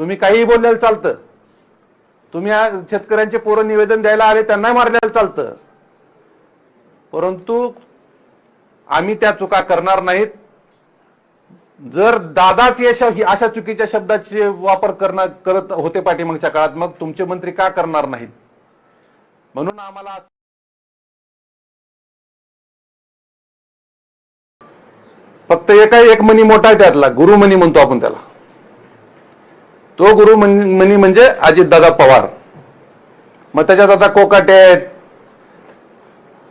तुम्ही काहीही बोलल्याला चालतं. तुम्ही शेतकऱ्यांचे पोरं निवेदन द्यायला आले त्यांना मारल्याला चालतं. परंतु आम्ही त्या चुका करणार नाहीत. जर दादाच यश ही अशा चुकीच्या शब्दाचे वापर करणार करत होते पाठीमागच्या काळात मग तुमचे मंत्री का करणार नाहीत? म्हणून आम्हाला फक्त एका एक मनी मोठा आहे त्यातला गुरुमनी म्हणतो आपण त्याला. तो गुरु मनी म्हणजे अजितदादा पवार. मग त्याच्यात आता कोकाटे आहेत.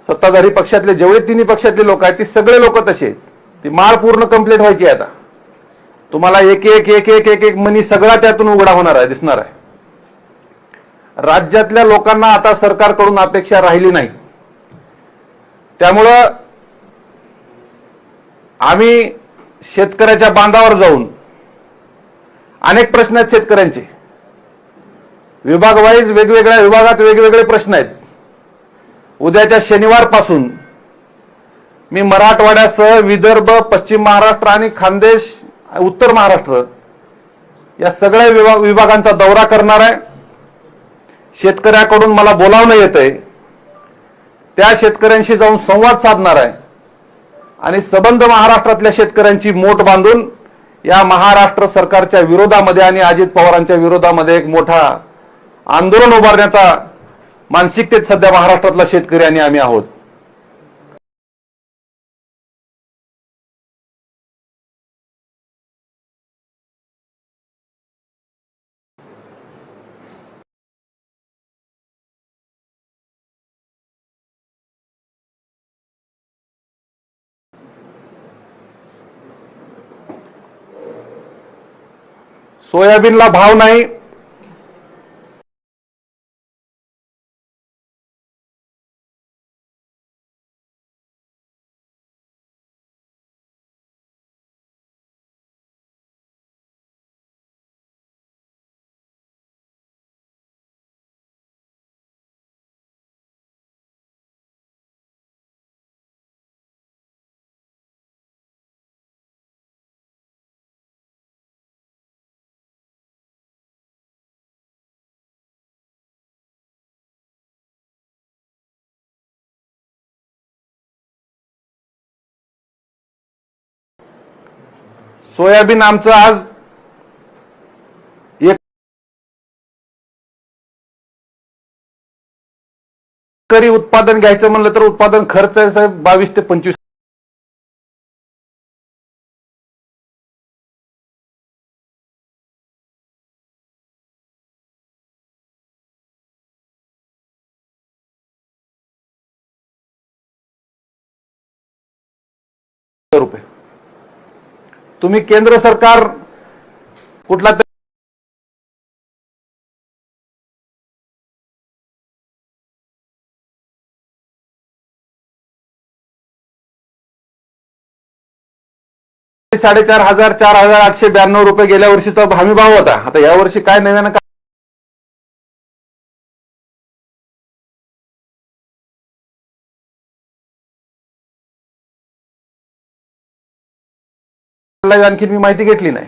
सत्ताधारी पक्षातले जेवढे तिन्ही पक्षातले लोक आहेत ते सगळे लोक तसे आहेत. ती माळ पूर्ण कंप्लीट व्हायची आता. तुम्हाला एक एक एक एक एक एक मनी सगळा त्यातून उघडा होणार आहे दिसणार आहे. राज्यातल्या लोकांना आता सरकारकडून अपेक्षा राहिली नाही. त्यामुळं आम्ही शेतकऱ्याच्या बांधावर जाऊन अनेक प्रश्न आहेत शेतकऱ्यांचे. विभाग वाईज वेगवेगळ्या विभागात वेगवेगळे प्रश्न आहेत. उद्याच्या शनिवारपासून मी मराठवाड्यासह विदर्भ पश्चिम महाराष्ट्र आणि खानदेश उत्तर महाराष्ट्र या सगळ्या विभाग विभागांचा दौरा करणार आहे. शेतकऱ्याकडून मला बोलावणं येत आहे त्या शेतकऱ्यांशी जाऊन संवाद साधणार आहे. आणि सबंध महाराष्ट्रातल्या शेतकऱ्यांची मोठ बांधून या महाराष्ट्र सरकारच्या विरोधामध्ये आणि अजित पवारांच्या विरोधामध्ये एक मोठा आंदोलन उभारण्याचा मानसिकतेत सध्या महाराष्ट्रातला शेतकरी आणि आम्ही आहोत. सोयाबीनला भाव नाही सोयाबीन आमचं आज एकरी उत्पादन घ्यायचं म्हणलं तर उत्पादन खर्च बावीस ते पंचवीस तुम्ही केंद्र सरकार कुठला तरी साडेचार हजार चार हजार आठशे ब्याण्णव रुपये गेल्या वर्षीचा हमी भाव होता. आता या वर्षी काय नव्यानं काय आणखी मी माहिती घेतली नाही.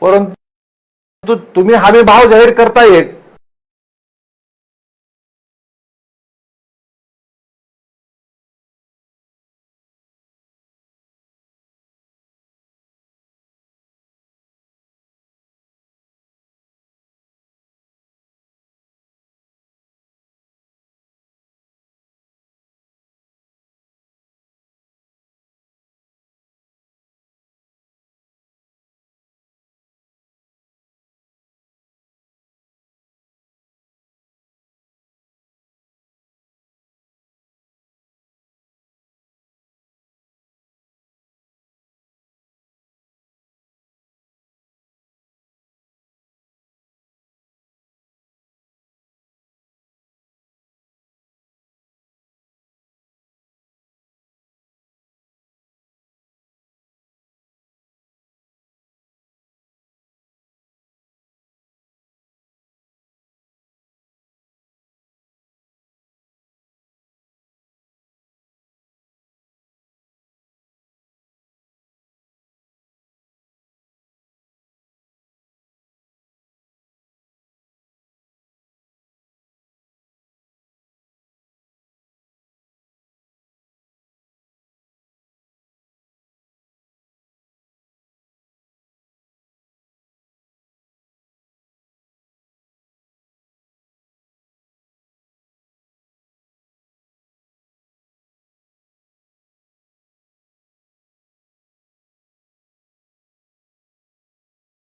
परंतु तुम्ही हमी भाव जाहीर करताय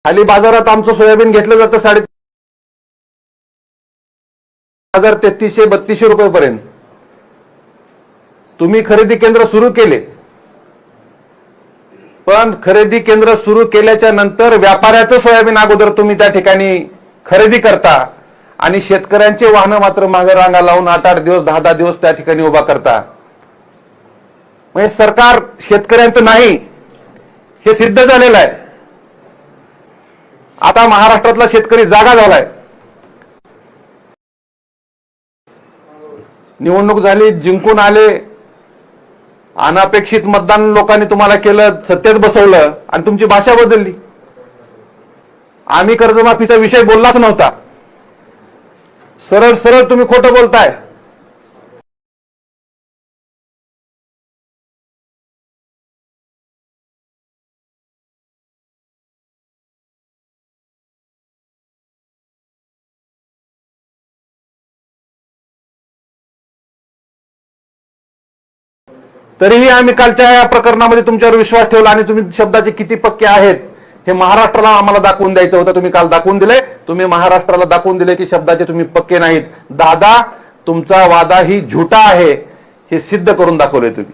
खाली बाजारात आमचं सोयाबीन घेतलं जातं साडे हजार तेहतीसशे बत्तीसशे रुपयेपर्यंत. तुम्ही खरेदी केंद्र सुरू केले. पण खरेदी केंद्र सुरू केल्याच्यानंतर व्यापाऱ्याचं सोयाबीन अगोदर तुम्ही त्या ठिकाणी खरेदी करता आणि शेतकऱ्यांचे वाहनं मात्र मागे रांगा लावून आठ आठ दिवस दहा दहा दिवस त्या ठिकाणी उभा करता. म्हणजे सरकार शेतकऱ्यांचं नाही हे सिद्ध झालेलं आहे. आता महाराष्ट्रातला शेतकरी जागा झालाय. निवडणूक झाली जिंकून आले. अनापेक्षित मतदान लोकांनी तुम्हाला केलं सत्तेत बसवलं आणि तुमची भाषा बदलली. आम्ही कर्जमाफीचा विषय बोललाच नव्हता. सरळ सरळ तुम्ही खोटं बोलताय. तरीही आम्ही कालच्या या प्रकरणामध्ये तुमच्यावर विश्वास ठेवला आणि तुम्ही शब्दाचे किती पक्के आहेत हे महाराष्ट्राला आम्हाला दाखवून द्यायचं होतं तुम्ही काल दाखवून दिले तुम्ही महाराष्ट्राला दाखवून दिले की शब्दाचे तुम्ही पक्के नाहीत. दादा तुमचा वादा ही झुटा आहे हे सिद्ध करून दाखवले तुम्ही.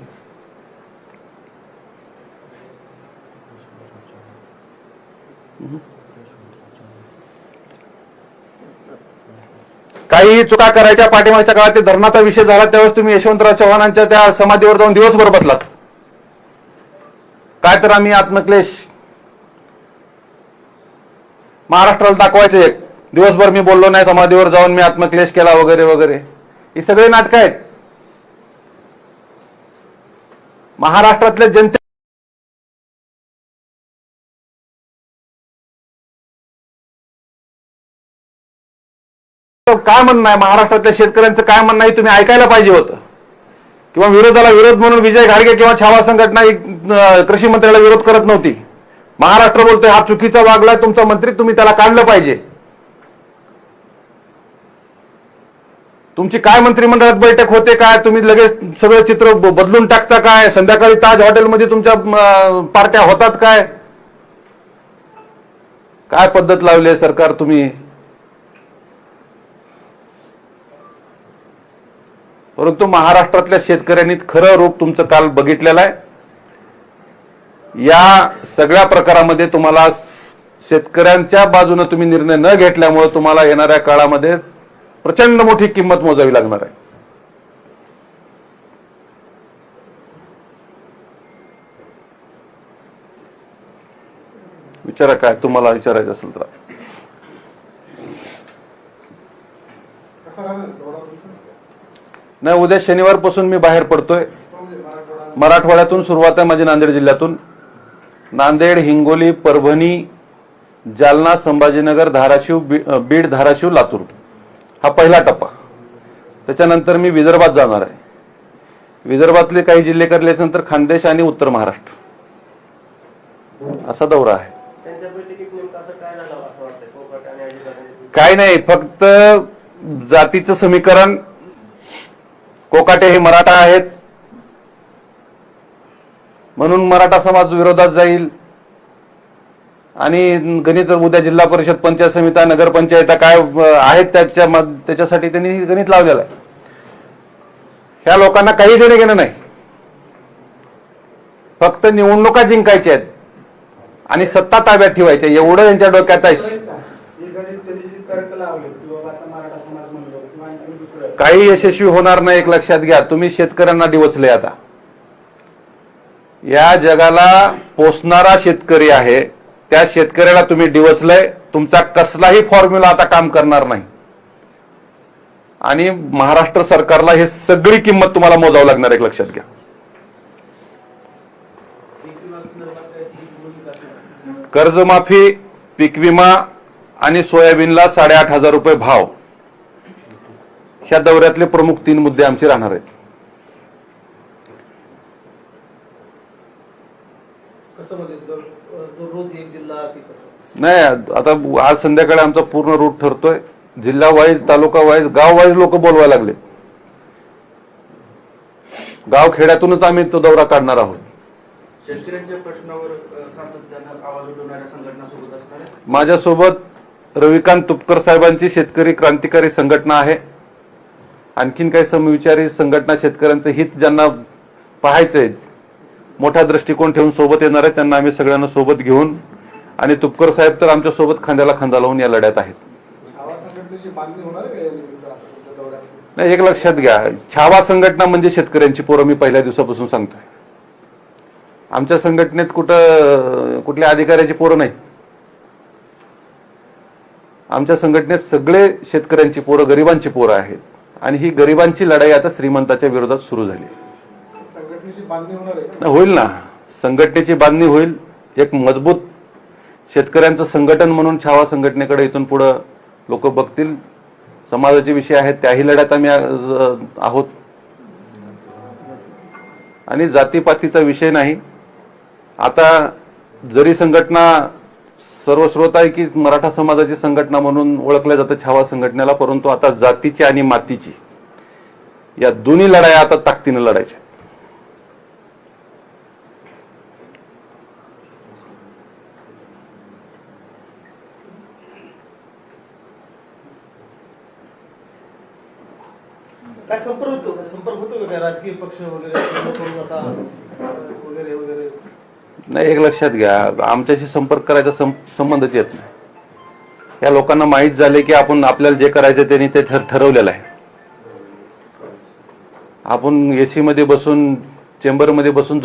काही चुका करायच्या पाठिंबाच्या काळात ते धरणाचा विषय झाला त्यावेळेस तुम्ही यशवंतराव चव्हाणांच्या त्या समाधीवर जाऊन दिवसभर बसलात. काय तर आम्ही आत्मक्लेश. महाराष्ट्राला दाखवायचे एक. दिवसभर मी बोललो नाही समाधीवर जाऊन मी आत्मक्लेश केला वगैरे वगैरे. ही सगळे नाटक आहेत. महाराष्ट्रातल्या जनते काय म्हणणं आहे? महाराष्ट्रातल्या शेतकऱ्यांचं काय म्हणणं आहे? तुम्ही ऐकायला पाहिजे होतं. किंवा विरोधाला विरोध म्हणून विजय घाडगे किंवा छावा संघटना कृषी मंत्र्याला विरोध करत नव्हती. महाराष्ट्र बोलतोय हा चुकीचा वागलाय तुमचा मंत्री तुम्ही त्याला काढलं पाहिजे. तुमची काय मंत्रिमंडळात बैठक होते काय? तुम्ही लगेच सगळं चित्र बदलून टाकता काय? संध्याकाळी ताज हॉटेलमध्ये तुमच्या पार्ट्या होतात काय? काय पद्धत लावली आहे सरकार तुम्ही? परंतु महाराष्ट्रातल्या शेतकऱ्यांनी खरं रूप तुमचं काल बघितलेलं आहे. या सगळ्या प्रकारामध्ये तुम्हाला शेतकऱ्यांच्या बाजूने तुम्ही निर्णय न घेतल्यामुळे तुम्हाला येणाऱ्या काळामध्ये प्रचंड मोठी किंमत मोजावी लागणार आहे. विचारा काय तुम्हाला विचारायचं असेल तर. नाही उद्या शनिवारपासून मी बाहेर पडतोय. मराठवाड्यातून सुरुवात आहे माझी नांदेड जिल्ह्यातून. नांदेड हिंगोली परभणी जालना संभाजीनगर धाराशिव बीड धाराशिव लातूर. हा पहिला टप्पा. त्याच्यानंतर मी विदर्भात जाणार आहे. विदर्भातले काही जिल्हे करल्यानंतर खानदेश आणि उत्तर महाराष्ट्र. असा दौरा आहे. काय नाही फक्त जातीचं समीकरण कोकाटे हे मराठा आहेत म्हणून मराठा समाज विरोधात जाईल आणि गणित उद्या जिल्हा परिषद पंचायत समित्या नगरपंचायत काय आहेत त्याच्या त्याच्यासाठी त्यांनी गणित लावलेलं आहे ह्या लोकांना काही देणं घेणं नाही फक्त निवडणुका जिंकायच्या आहेत आणि सत्ता ताब्यात ठेवायच्या एवढं त्यांच्या डोक्यात आहे हे गणित कधी जे तर्क लावले की बाबा आता मराठा समाज म्हणलो किंवा आणखी दुसरं काही यशस्वी होणार नाही एक लक्षात घ्या. तुम्ही शेतकऱ्यांना डिवचले आता. या जगाला पोसणारा शेतकरी आहे. त्या शेतकऱ्याला तुम्ही डिवचलंय. तुमचा कसलाही फॉर्म्युला आता काम करणार नाही. आणि महाराष्ट्र सरकारला हे सगळी किंमत तुम्हाला मोजावं लागणार एक लक्षात घ्या. कर्जमाफी पीक विमा आणि सोयाबीनला साडेआठ हजार रुपये भाव. ह्या दौऱ्यातले प्रमुख तीन मुद्दे आमचे राहणार आहेत. कसं म्हणजे नाही आता आज संध्याकाळी आमचा पूर्ण रूट ठरतोय. जिल्हा वाईज तालुका वाईज गाव वाईज लोक बोलवायला लागले. गाव खेड्यातूनच आम्ही तो दौरा काढणार आहोत. शेतकऱ्यांच्या प्रश्नावर अ, सातत्यानं आवाज उठवणाऱ्या संघटना सोबत असणार आहे. माझ्यासोबत रविकांत तुपकर साहेबांची शेतकरी क्रांतिकारी संघटना आहे. आणखीन काही समविचारी संघटना शेतकऱ्यांचं हित ज्यांना पाहायचंय मोठा दृष्टिकोन ठेवून सोबत येणार आहे त्यांना आम्ही सगळ्यांना सोबत घेऊन आणि तुपकर साहेब तर आमच्यासोबत खांद्याला खांदा लावून या लढ्यात आहेत. नाही एक लक्षात घ्या. छावा संघटना म्हणजे शेतकऱ्यांची पोरं मी पहिल्या दिवसापासून सांगतोय. आमच्या संघटनेत कुठं कुठल्या अधिकाऱ्याची पोरं नाही. आमच्या संघटनेत सगळे शेतकऱ्यांची पोरं गरिबांची पोरं आहेत. आणि ही गरिबांची लढाई आता श्रीमंताच्या विरोधात सुरू झाली. होईल ना. संघटनेची बांधणी होईल. एक मजबूत शेतकऱ्यांचं संघटन म्हणून छावा संघटनेकडे इथून पुढं लोक बघतील. समाजाचे विषय आहेत त्याही लढ्यात आम्ही आहोत. आणि जातीपातीचा विषय नाही. आता जरी संघटना सर्व सर्वस्रोत आहे की मराठा समाजाची संघटना म्हणून ओळखल्या जातं छावा संघटनेला परंतु आता जातीची आणि मातीची. या दोन्ही लढाया आता ताकदीनं लढायच्या. काय संपर्क होतो? संपर्क होतो का राजकीय पक्ष वगैरे वगैरे वगैरे. नाही एक लक्षात घ्या. आमच्याशी संपर्क करायचा संबंधच येत नाही. या लोकांना माहीत झाले की आपण आपल्याला जे करायचं त्यांनी ते ठर ठरवलेलं आहे. आपण एसी मध्ये बसून चेंबरमध्ये बसून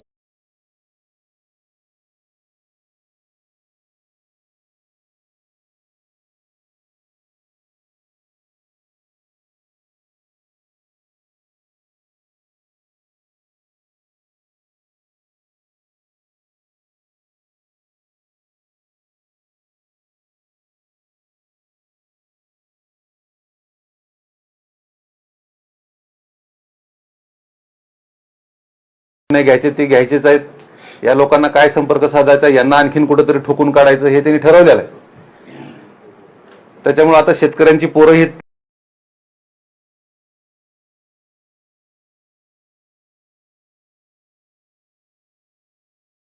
नाही घ्यायचे ते घ्यायचेच आहेत. या लोकांना काय संपर्क साधायचा यांना आणखीन कुठेतरी ठोकून काढायचं हे त्यांनी ठरवलेलं आहे. त्याच्यामुळे आता शेतकऱ्यांची पोरं ही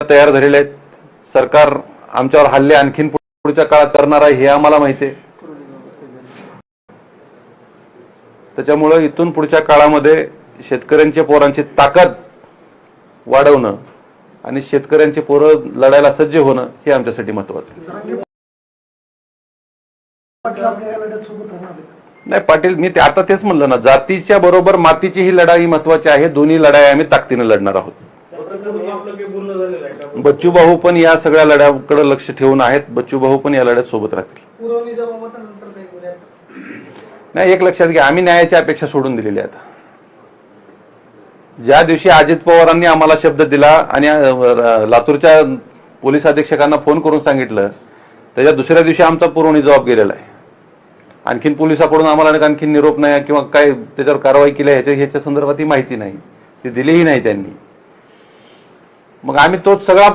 तयार झालेले आहेत. सरकार आमच्यावर हल्ले आणखीन पुढच्या काळात करणार आहे हे आम्हाला माहिती आहे. त्याच्यामुळं इथून पुढच्या काळामध्ये शेतकऱ्यांच्या पोरांची ताकद वाढवणं आणि शेतकऱ्यांची पोरं लढायला सज्ज होणं हे आमच्यासाठी महत्वाचं आहे. नाही पाटील मी ते आता तेच म्हणलं ना जातीच्या बरोबर मातीची ही लढाई महत्वाची आहे दोन्ही लढाई आम्ही ताकदीनं लढणार आहोत. बच्चू भाऊ पण या सगळ्या लढ्याकडे लक्ष ठेवून आहेत बच्चू भाऊ पण या लढ्यात सोबत राहतील. नाही एक लक्षात घ्या आम्ही न्यायाची अपेक्षा सोडून दिलेली आहे आता. ज्या दिवशी अजित पवारांनी आम्हाला शब्द दिला आणि लातूरच्या पोलीस अधीक्षकांना फोन करून सांगितलं त्याच्या दुसऱ्या दिवशी आमचा पुरवणी जबाब गेलेला आहे. आणखीन पोलिसाकडून आम्हाला आणखीन निरोप नाही किंवा काय त्याच्यावर कारवाई केली आहे ह्याच्या ह्याच्या संदर्भात ही माहिती नाही. ती दिलीही नाही त्यांनी. मग आम्ही तो सगळा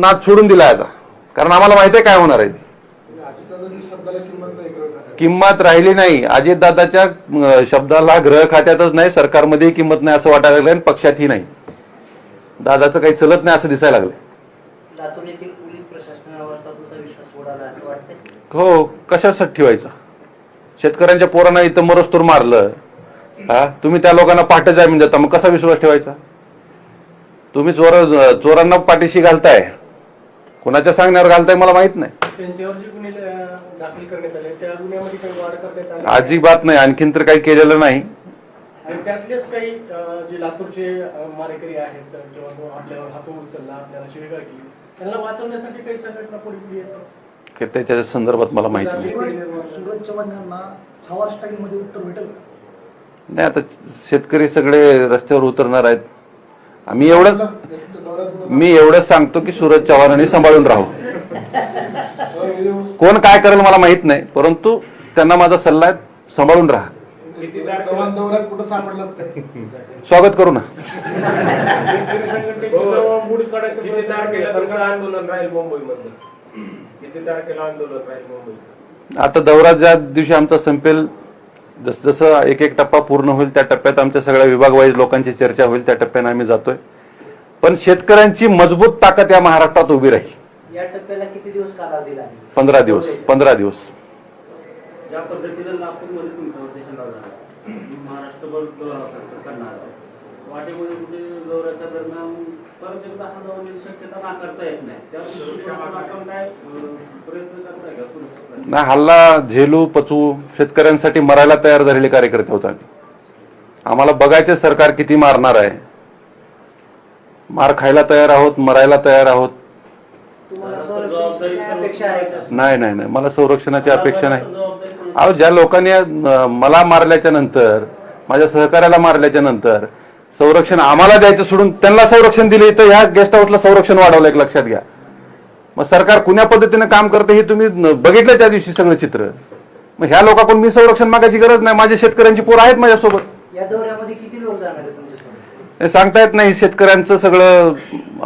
नाद सोडून दिला आता. कारण आम्हाला माहिती आहे काय होणार आहे ते. किंमत राहिली नाही. अजितदादाच्या शब्दाला ग्रह खात्यातच नाही सरकारमध्येही किंमत नाही असं वाटायला लागलं आणि पक्षातही नाही. दादाचं काही चलत नाही असं दिसायला लागलं हो कशासाठी ठेवायचा? शेतकऱ्यांच्या पोरांना इथं मरस्तूर मारलं. हा? तुम्ही त्या लोकांना पाठ जामीन देता मग कसा विश्वास ठेवायचा? तुम्ही चोर चोरांना पाठीशी घालताय. कुणाच्या सांगण्यावर घालताय मला माहीत नाही. त्यांच्यावर जे गुन्हे अं, दाखल करण्यात आले त्या गुन्ह्यामध्ये काही वाढ करण्यात आली? अजिबात नाही. आणखीन तर काही केलेलं नाही. आणि त्यातलेच काही अं, जे लातूरचे अं, मारेकरी आहेत तर किंवा तो आपल्यावर हात उचलला आपल्याला शिवेगाळ केली. त्यांना वाचवण्यासाठी काही संघटना पुढे येतात की त्याच्या संदर्भात मला माहिती नाही. सूरज चव्हाण यांना छावा स्टाईल मध्ये उत्तर भेटेल. का? नाही आता शेतकरी सगळे रस्त्यावर उतरणार आहेत. आम्ही एवढं मी एवढंच सांगतो की सूरज चव्हाणांनी सांभाळून राहू. कोण काय करेल मला माहीत नाही परंतु त्यांना माझा सल्ला आहे सांभाळून राहा. स्वागत करू ना. आता दौरा ज्या दिवशी आमचा संपेल जस जसं एक एक टप्पा पूर्ण होईल त्या टप्प्यात आमच्या सगळ्या विभाग वाईज लोकांची चर्चा होईल त्या टप्प्याने आम्ही जातोय. पण शेतकऱ्यांची मजबूत ताकद या महाराष्ट्रात उभी राहील. या टप्प्याला किती दिवस कालावधी लागेल? पंधरा दिवस पंधरा दिवस. ज्या पद्धतीनं नागपूरमध्ये तुमचा उद्देश झाला महाराष्ट्रभर दौरा करणार आहे. वाटेमध्ये कुठे दौऱ्याच्या दरम्यान परत एकदा हा दौरा येण्याची शक्यता नाकारता येत नाही. त्या दृष्टीने आपण काय अं, प्रयत्न करताय का सुरक्षित नाही हल्ला झेलू पचू शेतकऱ्यांसाठी मरायला तयार झालेले कार्यकर्ते होता आम्ही. आम्हाला बघायचे सरकार किती मारणार आहे. मार खायला तयार आहोत मरायला तयार आहोत. नाही नाही नाही. मला संरक्षणाची अपेक्षा नाही? अहो ज्या लोकांनी मला मारल्याच्या नंतर माझ्या सहकार्याला मारल्याच्या नंतर संरक्षण आम्हाला द्यायचं सोडून त्यांना संरक्षण दिले तर ह्या गेस्ट हाऊसला संरक्षण वाढवलं एक लक्षात घ्या. मग सरकार कुण्या पद्धतीने काम करते हे तुम्ही बघितलं त्या दिवशी सगळं चित्र? मग ह्या लोकांकडून मी संरक्षण मागायची गरज नाही. माझे शेतकऱ्यांची पोरं आहेत माझ्यासोबत. या दौऱ्यामध्ये किती लोक जाणार सांगता येत नाही शेतकऱ्यांचं सगळं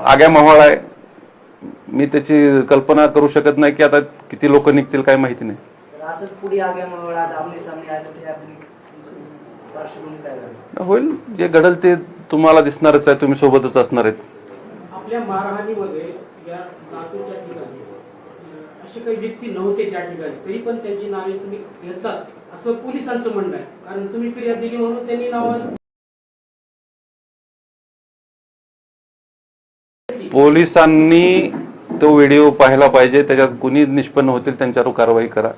आग्या माहोळ आहे. मी त्याची कल्पना करू शकत नाही की आता किती लोक निघतील काय माहिती नाही. होईल जे घडल ते तुम्हाला दिसणारच आहे तुम्ही सोबतच असणार आहेत. आपल्या मारहाणीमध्ये या लातूरच्या ठिकाणी अं, असे काही व्यक्ती नव्हते त्या ठिकाणी तरी पण त्यांची नावे तुम्ही घेतलात असं पोलिसांचं म्हणणं आहे. कारण तुम्ही फिर्याद दिली म्हणून त्यांनी नाव पोलिसांनी तो व्हिडिओ पाहायला पाहिजे त्याच्यात कुणी निष्पन्न होतील त्यांच्यावर कारवाई करा.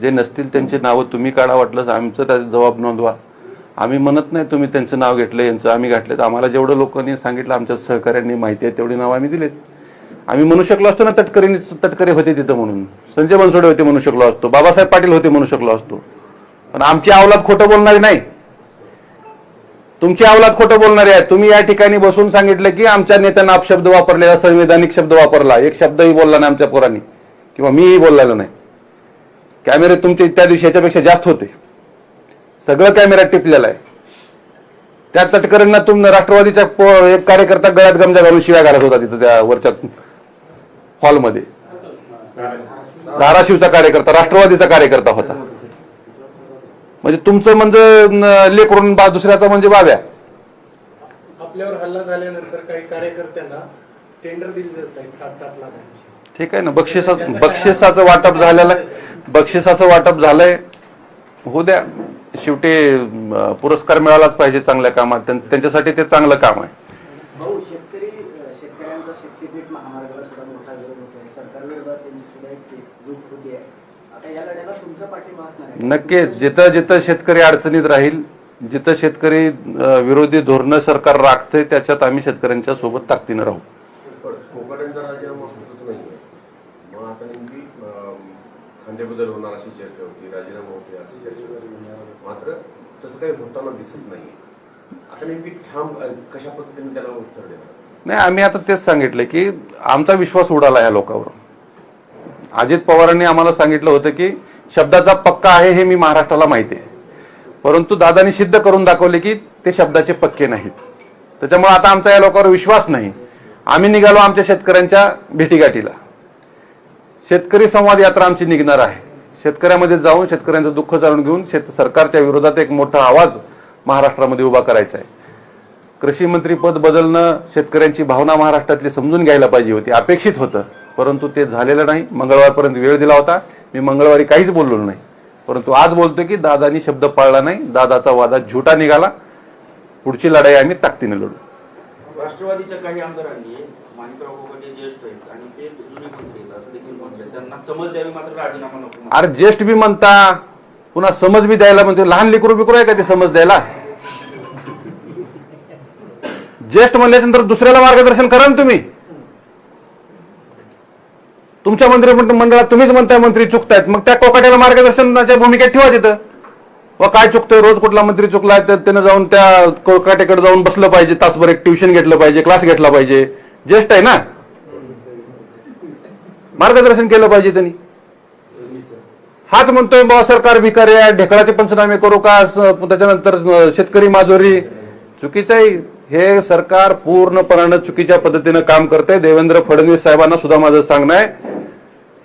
जे नसतील त्यांची नावं तुम्ही काढा वाटलं आमचं त्या जबाब नोंदवा. आम्ही म्हणत नाही तुम्ही त्यांचं नाव घेतलं यांचं आम्ही घातलं आम्हाला जेवढं लोकांनी सांगितलं आमच्या सहकाऱ्यांनी माहिती आहे तेवढी नावं आम्ही दिलेत. आम्ही म्हणू शकलो असतो ना तटकरी तटकरे होते तिथं म्हणून. संजय बनसोडे होते म्हणू शकलो असतो बाबासाहेब पाटील होते म्हणू शकलो असतो. पण आमची अवलाद खोटं बोलणारी नाही. तुमची अवलाद खोटं बोलणारी आहे तुम्ही या ठिकाणी बसून सांगितलं की आमच्या नेत्यांना अपशब्द वापरलेला संविधानिक शब्द वापरला. एक शब्दही बोलला नाही आमच्या पोरांनी. किंवा मीही बोललेलो नाही. कॅमेरे तुमचे त्या दिवशी याच्यापेक्षा जास्त होते. सगळं कॅमेऱ्यात टिपलेलं आहे. त्या तटकऱ्यांना तुम राष्ट्रवादीच्या एक कार्यकर्ता गळ्यात गमजा घालून शिव्या घालत होता तिथं त्या वरच्या हॉलमध्ये. धाराशिवचा कार्यकर्ता राष्ट्रवादीचा कार्यकर्ता होता. म्हणजे तुमचं म्हणजे लेकरून बा दुसऱ्याचा म्हणजे बाव्या आपल्यावर हल्ला झाल्यानंतर काही कार्यकर्त्यांना टेंडर दिली जात आहेत सात सात लाखांची. ठीक आहे ना बक्षिसा बक्षिसाचं वाटप झालेलं आहे. बक्षिसाचं वाटप झालंय. होऊ द्या. शेवटी पुरस्कार मिळालाच पाहिजे चांगल्या कामात. त्यां- त्यांच्यासाठी ते चांगलं काम आहे. भाऊ शेतकरी शेतकऱ्यांचा शक्तीपीठ महामार्गाला सुद्धा मोठा विरोध होत आहे सरकार विरोधात त्यांची सुद्धा एक झूक होती आहे आता या लढ्याला तुमचा पाठिंबा असणार आहे नक्कीच. जिथं जिथं शेतकरी अडचणीत राहील जिथं शेतकरी विरोधी धोरणं सरकार राखते त्याच्यात आम्ही शेतकऱ्यांच्या सोबत ताकदीनं राहू. कोकणांचा राजीनामा होतच नाहीये. मग आता नेमकी अं, खांदेबदल होणार अशी चर्चा होती राजीनामा होते अशी चर्चा होती. मात्र तसं काही होताना दिसत नाहीये. आता नेमकी ठाम अं, कशा पद्धतीने त्याला उत्तर देणार? नाही आम्ही आता तेच सांगितलं की आमचा विश्वास उडाला या लोकांवर. अजित पवारांनी आम्हाला सांगितलं होतं की शब्दाचा पक्का आहे हे मी महाराष्ट्राला माहिती आहे. परंतु दादानी सिद्ध करून दाखवले की ते शब्दाचे पक्के नाहीत. त्याच्यामुळे आता आमचा या लोकांवर विश्वास नाही. आम्ही निघालो आमच्या शेतकऱ्यांच्या भेटीगाठीला. शेतकरी संवाद यात्रा आमची निघणार आहे. शेतकऱ्यामध्ये जाऊन शेतकऱ्यांचं दुःख जाणून घेऊन शेत सरकारच्या विरोधात एक मोठा आवाज महाराष्ट्रामध्ये उभा करायचा आहे. कृषी मंत्री पद बदलणं शेतकऱ्यांची भावना महाराष्ट्रातली समजून घ्यायला पाहिजे होती अपेक्षित होतं. परंतु ते झालेलं नाही. मंगळवारपर्यंत वेळ दिला होता. मी मंगळवारी काहीच बोललो नाही. परंतु आज बोलतोय की दादानी शब्द पाळला नाही दादाचा वादात झुटा निघाला. पुढची लढाई आम्ही ताकदीने लढू. राष्ट्रवादीच्या काही आमदारांनी. अरे ज्येष्ठ बी म्हणता पुन्हा समज बी द्यायला म्हणजे लहान लेकरू बिकरू आहे का ते समज द्यायला? ज्येष्ठ म्हणल्यानंतर दुसऱ्याला मार्गदर्शन करा ना तुम्ही. तुमच्या मंत्री मंडळात तुम्हीच म्हणताय मंत्री चुकतायत. मग त्या कोकाट्याला मार्गदर्शनाच्या भूमिकेत ठेवा तिथं. व काय चुकतोय? रोज कुठला मंत्री चुकलाय तर त्यानं जाऊन त्या कोकाट्याकडे जाऊन बसलं पाहिजे. तासभर एक ट्युशन घेतलं पाहिजे क्लास घेतला पाहिजे. ज्येष्ठ आहे ना? मार्गदर्शन केलं पाहिजे त्यांनी. हाच म्हणतोय बा सरकार भिकारी आहे ढेकळाचे पंचनामे करू का? त्याच्यानंतर शेतकरी माजोरी. चुकीचं आहे. हे सरकार पूर्णपणानं चुकीच्या पद्धतीनं काम करते देवेंद्र फडणवीस साहेबांना सुद्धा माझं सांगणं आहे.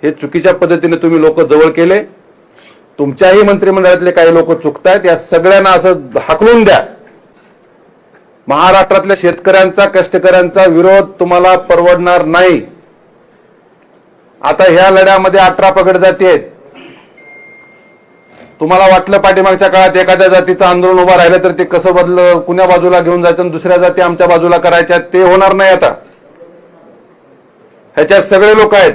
हे चुकीच्या पद्धतीने तुम्ही लोक जवळ केले. तुमच्याही मंत्रिमंडळातले काही लोक चुकतायत. या सगळ्यांना असं हाकलून द्या. महाराष्ट्रातल्या शेतकऱ्यांचा कष्टकऱ्यांचा विरोध तुम्हाला परवडणार नाही. आता ह्या लढ्यामध्ये अठरा पगड जाती आहेत. तुम्हाला वाटलं पाठीमागच्या काळात एखाद्या जातीचं आंदोलन उभं राहिलं तर ते कसं बदल कुण्या बाजूला घेऊन जायचं आणि दुसऱ्या जाती आमच्या बाजूला करायच्या ते होणार नाही आता. ह्याच्यात सगळे लोक आहेत.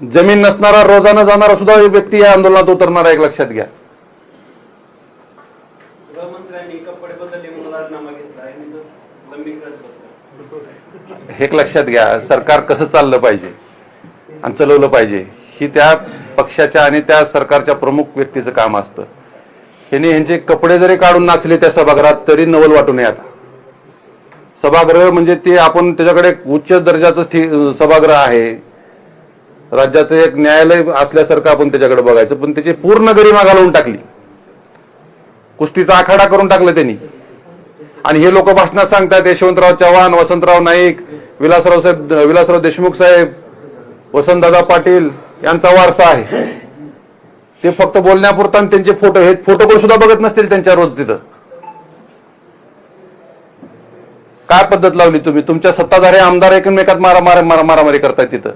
जमीन नसणारा रोजानं जाणारा सुद्धा व्यक्ती या आंदोलनात उतरणारा एक लक्षात घ्या. आहे हे लक्षात घ्या सरकार कसं चाललं पाहिजे आणि चालवलं पाहिजे ही त्या पक्षाच्या आणि त्या सरकारच्या प्रमुख व्यक्तीचं काम असतं. ह्याने ह्यांचे कपडे जरी काढून नाचले त्या सभागृहात तरी नवल वाटू नये आता. सभागृह म्हणजे ते आपण त्याच्याकडे उच्च दर्जाचं सभागृह आहे राज्याचं एक न्यायालय असल्यासारखं आपण त्याच्याकडे बघायचं पण त्याची पूर्ण गरिमा घालवून टाकली. कुस्तीचा आखाडा करून टाकलं त्यांनी. आणि हे लोक भाषणात सांगतात यशवंतराव चव्हाण वसंतराव नाईक विलासराव साहेब विलासराव देशमुख साहेब वसंतदादा पाटील यांचा वारसा आहे. ते फक्त बोलण्यापुरता आणि त्यांचे फोटो हे फोटो कोण सुद्धा बघत नसतील त्यांच्या रोज तिथं. काय पद्धत लावली तुम्ही? तुमच्या सत्ताधारी आमदार एकमेकात मारा मारा मारा मारामारी करतायत तिथं.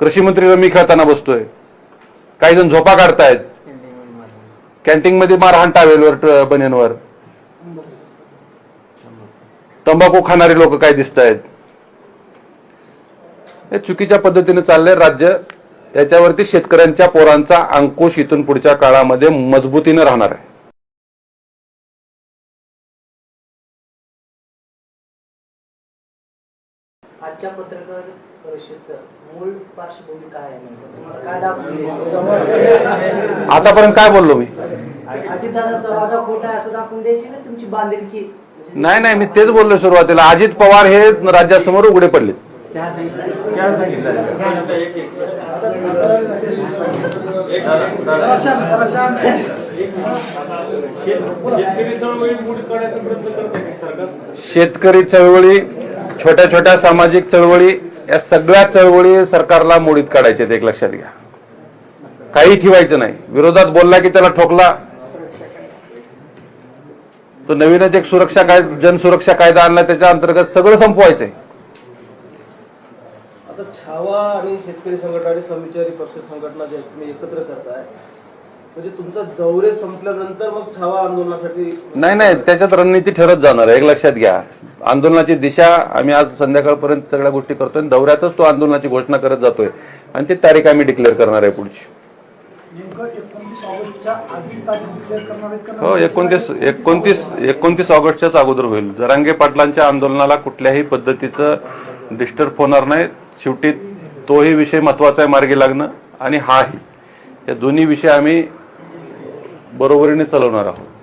कृषी मंत्री रमी खेळताना बसतोय. काही जण झोपा काढतायत. कॅन्टीन मध्ये मारहाण टावेलवर बनेनवर तंबाखू खाणारे लोक काय दिसत आहेत हे चुकीच्या पद्धतीने चाललंय. राज्य याच्यावरती शेतकऱ्यांच्या पोरांचा अंकुश इथून पुढच्या काळामध्ये मजबूतीनं राहणार आहे. आजच्या पत्रकार परिषदचं मूळ पार्श्वभूमी काय आहे नेमकं? तुम्हाला काय दाखवून द्यायचं? आतापर्यंत काय बोललो मी अजितदादाचा वादा खोटा आहे असं दाखवून द्यायची ना तुमची बांधिलकी नाही नाही मी तेच बोललो सुरुवातीला अजित पवार हे राज्यासमोर उघडे पडले शेतकरी चळवळी मोडी काढायचा प्रयत्न करत आहे सरकार शेतकरी चळवळी छोट्या छोट्या सामाजिक चळवळी या सगळ्या चळवळी सरकारला मोडीत काढायचे एक लक्षात घ्या. काही ठेवायचं नाही. विरोधात बोलला की त्याला ठोकला. तो नवीनच एक सुरक्षा कायदा जनसुरक्षा कायदा आणला त्याच्या अंतर्गत सगळं संपवायचंय. आता छावा आणि शेतकरी संघटना आणि समविचारी पक्ष संघटना जे तुम्ही एकत्र करताय. म्हणजे तुमचा दौरे संपल्यानंतर मग छावा आंदोलनासाठी नाही नाही त्याच्यात रणनीती ठरत जाणार आहे. एक लक्षात घ्या. आंदोलनाची दिशा आम्ही आज संध्याकाळपर्यंत सगळ्या गोष्टी करतोय आणि दौऱ्यातच तो आंदोलनाची घोषणा करत जातोय. आणि ती तारीख आम्ही डिक्लेअर करणार आहे पुढची. नेमकं एकोणतीस ऑगस्टच्या आधी तारीख डिक्लेअर करणार आहेत का हो एकोणतीस एकोणतीस एकोणतीस ऑगस्टच्याच अगोदर होईल. जरांगे पाटलांच्या आंदोलनाला कुठल्याही पद्धतीचं डिस्टर्ब होणार नाही शेवटी तोही विषय महत्त्वाचा आहे मार्गी लागणं आणि हाही. या दोन्ही विषय आम्ही बरोबरीने चालवणार आहोत.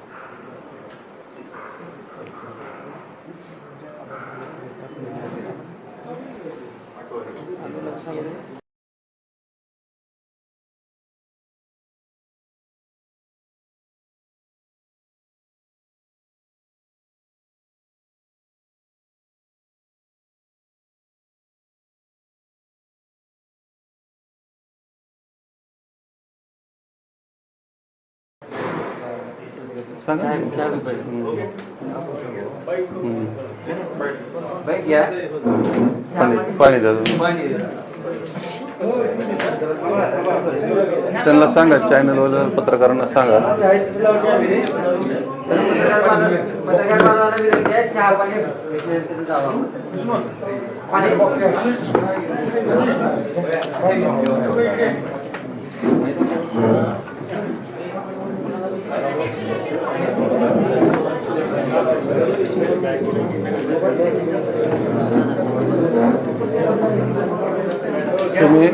सांगा हम्म. पाणी पाणी त्यांना सांगा चॅनलवाल्या पत्रकारांना सांगा. तुम्ही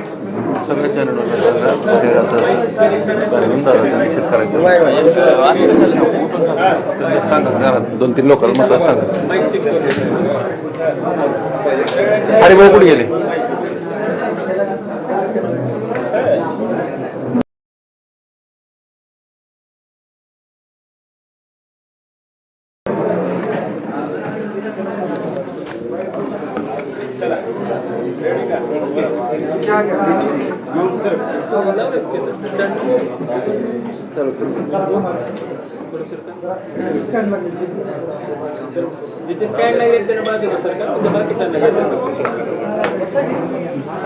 सगळ्या चॅनलवर सांगा हे असं कार्यक्रम झाला त्यांनी शेतकऱ्याच्या त्यांनी सांगा घरात दोन तीन लोकांना मत सांगा. अरे भाऊ कुठे गेले? जिथे स्टँड नाही येत त्याने सर का म्हणजे बाकीच्या